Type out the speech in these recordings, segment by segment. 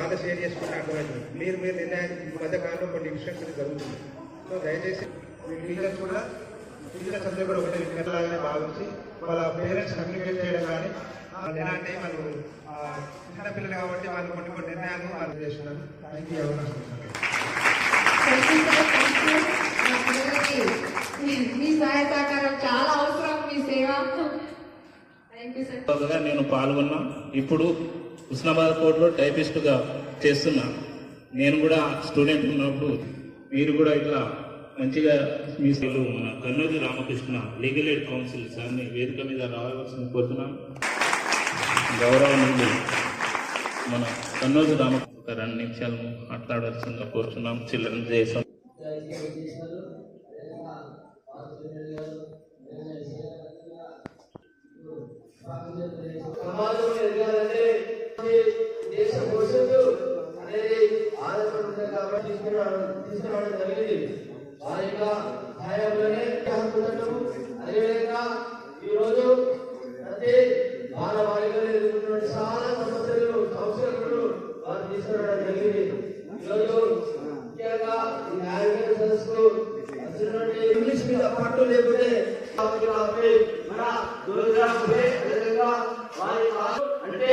వాళ్ళు షేర్ చేసుకుంటే అర్థమవుతుంది మీరు మీరు నిర్ణయం ఈ మధ్య కాలంలో కొన్ని ఇన్స్ట్రక్షన్స్ జరుగుతుంది సో దయచేసి మీ టీచర్స్ కూడా టీచర్స్ అందరూ కూడా ఒకటే విన్నట్లాగానే భావించి వాళ్ళ పేరెంట్స్ కమ్యూనికేట్ చేయడం కానీ వాళ్ళు ఎలా అంటే వాళ్ళు చిన్నపిల్లలు కాబట్టి వాళ్ళు కొన్ని కొన్ని నిర్ణయాలు వాళ్ళు చేస్తున్నారు. థ్యాంక్ యూ అవకాశం you. మా సహాయ సహకారం చాలా అవసరం మీ సేవ. నేను పాల్గొన్నా. ఇప్పుడు హుస్నాబాద్ కోర్టులో టైపిస్ట్గా చేస్తున్నా. నేను కూడా స్టూడెంట్ ఉన్నప్పుడు మీరు కూడా ఇట్లా మంచిగా మీ సేవలు మన Kannoju Ramakrishna legal aid council సార్ని వేదిక మీద రావాల్సిన కోరుతున్నాం. నుండి మన కన్నోజు రామకృష్ణ రెండు నిమిషాలు మాట్లాడాల్సిందిగా కోరుతున్నాం. చిల్డ్రన్ చేసాం జరిగింది వారి యొక్క సహాయంలోనే అదేవిధంగా ఈరోజు ప్రతి బాలబాలికలు ఎదుర్కొంటున్న చాలా సమస్యలు సంస్కరణలు వారు తీసుకురావడం జరిగింది. ఈరోజు ముఖ్యంగా ఈ న్యాయమైన ఇంగ్లీష్ మీద పట్టు లేకుంటే కాబట్టి కాబట్టి మన దుర్గాపై అదేవిధంగా వారి కాదు అంటే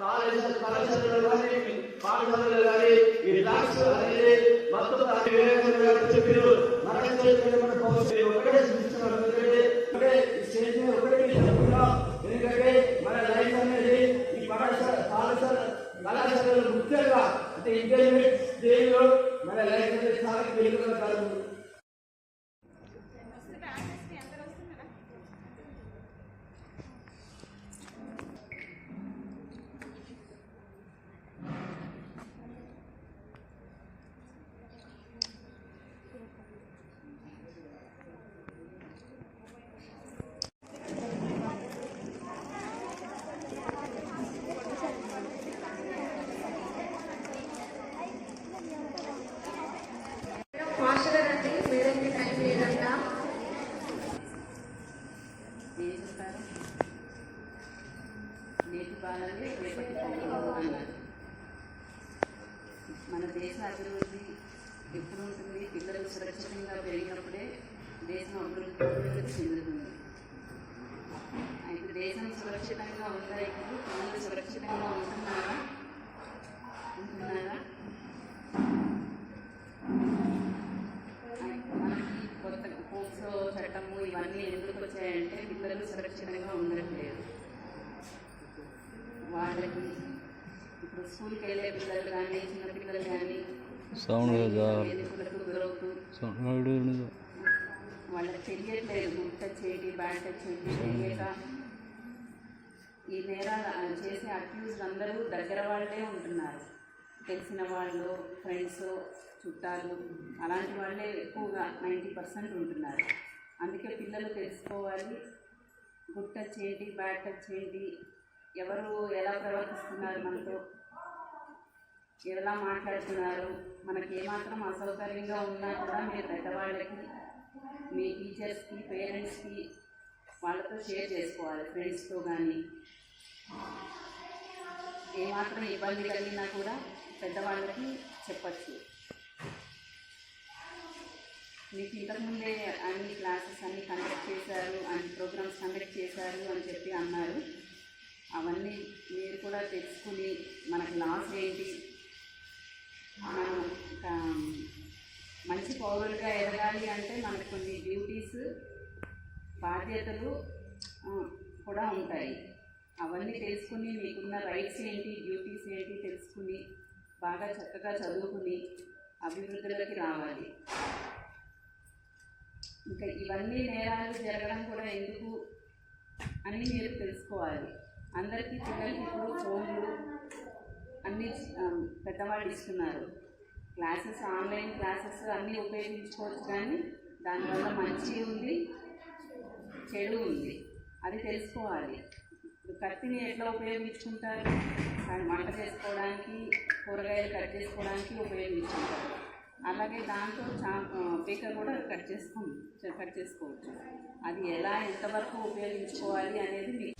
కాలేజీ కళాశాలలో కానీ పాఠశాలలో కానీ ఈ డాక్స్ అనేది మొత్తం దాని వివేకానంద గారు చెప్పారు మన చేతిలో మన పౌరులు ఒకటే సృష్టిస్తున్నారు ఎందుకంటే ఒకటే ఈ స్టేజ్ మీద ఒకటే మీరు చెప్తున్నాం ఎందుకంటే మన లైఫ్ అనేది ఈ పాఠశాల పాఠశాల కళాశాలలో ముఖ్యంగా అంటే ఇంటర్మీడియట్ స్టేజ్లో మన లైఫ్ అనేది చాలా ఏం నేటి బాలలే రేపటి అన్నారు మన దేశ అభివృద్ధి ఎప్పుడు ఉంటుంది? పిల్లలు సురక్షితంగా పెరిగినప్పుడే దేశం అభివృద్ధి అభివృద్ధి చెందుతుంది. అయితే దేశం సురక్షితంగా ఉందా? ఇప్పుడు పిల్లలు సురక్షితంగా పిల్లలు సురక్షితంగా ఉండట్లేదు వాళ్ళకి ఇప్పుడు స్కూల్కి వెళ్ళే పిల్లలు కానీ చిన్న పిల్లలు కానీ సౌండ్ వాళ్ళకి తెలియట్లేదు. ఏంటి బ్యాడ్ టచ్ ఏంటి తెలియక ఈ నేరాలు చేసే అక్యూజ్డ్ అందరూ దగ్గర వాళ్ళే ఉంటున్నారు. తెలిసిన వాళ్ళు ఫ్రెండ్స్ చుట్టాలు అలాంటి వాళ్ళే ఎక్కువగా నైంటీ పర్సెంట్ ఉంటున్నారు. అందుకే పిల్లలు తెలుసుకోవాలి. గుడ్ టచ్ ఏంటి బ్యాడ్ టచ్ ఏంటి ఎవరు ఎలా ప్రవర్తిస్తున్నారు మనతో? ఎలా మాట్లాడుతున్నారు? మనకి ఏమాత్రం అసౌకర్యంగా ఉన్నా కూడా మీరు పెద్దవాళ్ళకి మీ టీచర్స్కి పేరెంట్స్కి వాళ్ళతో షేర్ చేసుకోవాలి ఫ్రెండ్స్తో కానీ ఏమాత్రం ఇబ్బంది కలిగినా కూడా పెద్దవాళ్ళకి చెప్పచ్చు. మీకు ఇంతకుముందే అన్ని క్లాసెస్ అన్ని కండక్ట్ చేశారు. సంగతి చేశారు అని చెప్పి అన్నారు. అవన్నీ మీరు కూడా తెలుసుకుని మనకి లాస్ ఏంటి? మనం మంచి పౌరులుగా ఎదగాలి అంటే మనకు కొన్ని డ్యూటీస్ బాధ్యతలు కూడా ఉంటాయి. అవన్నీ తెలుసుకుని మీకున్న రైట్స్ ఏంటి డ్యూటీస్ ఏంటి తెలుసుకుని బాగా చక్కగా చదువుకుని అభివృద్ధిలోకి రావాలి. ఇంకా ఇవన్నీ నేరాలు జరగడం కూడా ఎందుకు అని మీరు తెలుసుకోవాలి. అందరికీ పిల్లలకి ఇప్పుడు ఫోన్లు అన్నీ పెద్దవాళ్ళు ఇస్తున్నారు. క్లాసెస్ ఆన్లైన్ క్లాసెస్ అన్నీ ఉపయోగించుకోవచ్చు కానీ దానివల్ల మంచి ఉంది చెడు ఉంది. అది తెలుసుకోవాలి. కత్తిని ఎట్లా ఉపయోగించుకుంటారు? దాన్ని వంట చేసుకోవడానికి కూరగాయలు కట్ చేసుకోవడానికి ఉపయోగించుకుంటారు. అలాగే దాంతో చా పీక కూడా కట్ చేసుకో కట్ చేసుకోవచ్చు. అది ఎలా ఎంతవరకు ఉపయోగించుకోవాలి అనేది మీకు